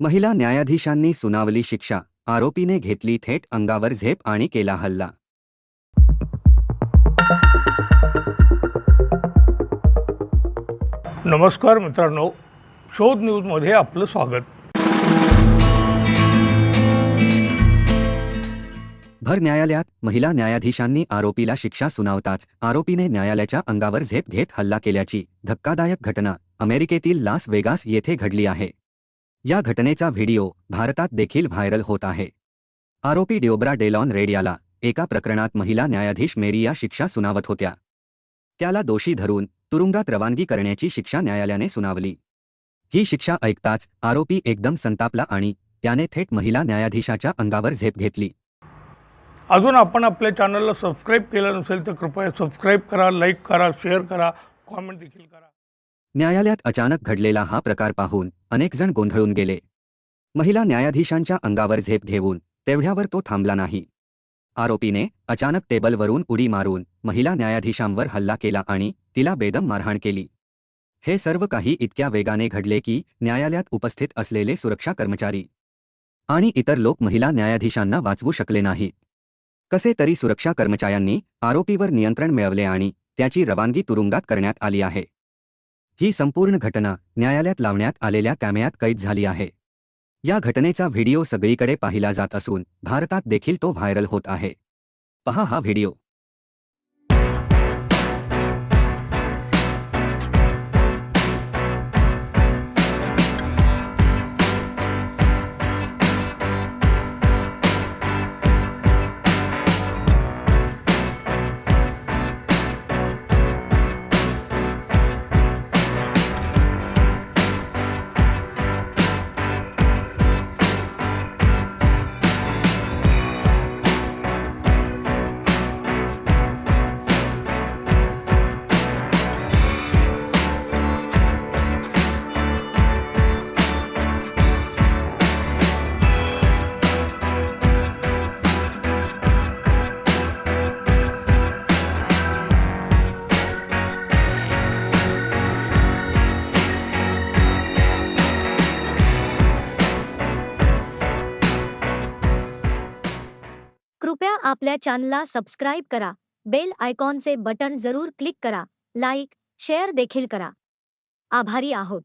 महिला न्यायाधीशांनी सुनावली शिक्षा. आरोपीने घेतली थेट अंगावर झेप आणि केला हल्ला. नमस्कार मित्रांनो. शोध न्यूजमध्ये आपलं स्वागत. भर न्यायालयात महिला न्यायाधीशांनी आरोपीला शिक्षा सुनावताच आरोपीने न्यायालयाच्या अंगावर झेप घेत हल्ला केल्याची धक्कादायक घटना. अमेरिकेतील लास वेगास येथे घडली आहे. या घटनेचा व्हिडिओ भारतात देखील व्हायरल होत आहे. आरोपी डिओब्रा डेलॉन रेड याला एका प्रकरणात महिला न्यायाधीश मेरिया शिक्षा सुनावत होत्या. त्याला दोषी धरून तुरुंगात रवानगी करण्याची शिक्षा न्यायालयाने सुनावली. ही शिक्षा ऐकताच आरोपी एकदम संतापला आणि त्याने थेट महिला न्यायाधीशाच्या अंगावर झेप घेतली. अजून आपण आपल्या चॅनलला सबस्क्राईब केलं नसेल तर कृपया सबस्क्राईब करा लाईक करा शेअर करा कॉमेंट देखील करा. न्यायालयात अचानक घडलेला हा प्रकार पाहून अनेकजण गोंधळून गेले. महिला न्यायाधीशांच्या अंगावर झेप घेऊन तेवढ्यावर तो थांबला नाही. आरोपीने अचानक टेबलवरून उडी मारून महिला न्यायाधीशांवर हल्ला केला आणि तिला बेदम मारहाण केली. हे सर्व काही इतक्या वेगाने घडले की न्यायालयात उपस्थित असलेले सुरक्षा कर्मचारी आणि इतर लोक महिला न्यायाधीशांना वाचवू शकले नाहीत. कसे तरी सुरक्षा कर्मचाऱ्यांनी आरोपीवर नियंत्रण मिळवले आणि त्याची रवानगी तुरुंगात करण्यात आली आहे. ही संपूर्ण घटना न्यायालयात लावण्यात आलेल्या कॅमेऱ्यात कैद झाली आहे. या घटनेचा व्हिडिओ सगळीकडे पाहिला जात असून भारतात देखील तो व्हायरल होत आहे. पहा हा व्हिडिओ. कृपया आपल्या चॅनलला सबस्क्राईब करा. बेल आयकॉनचे बटण जरूर क्लिक करा. लाईक शेअर देखील करा. आभारी आहोत.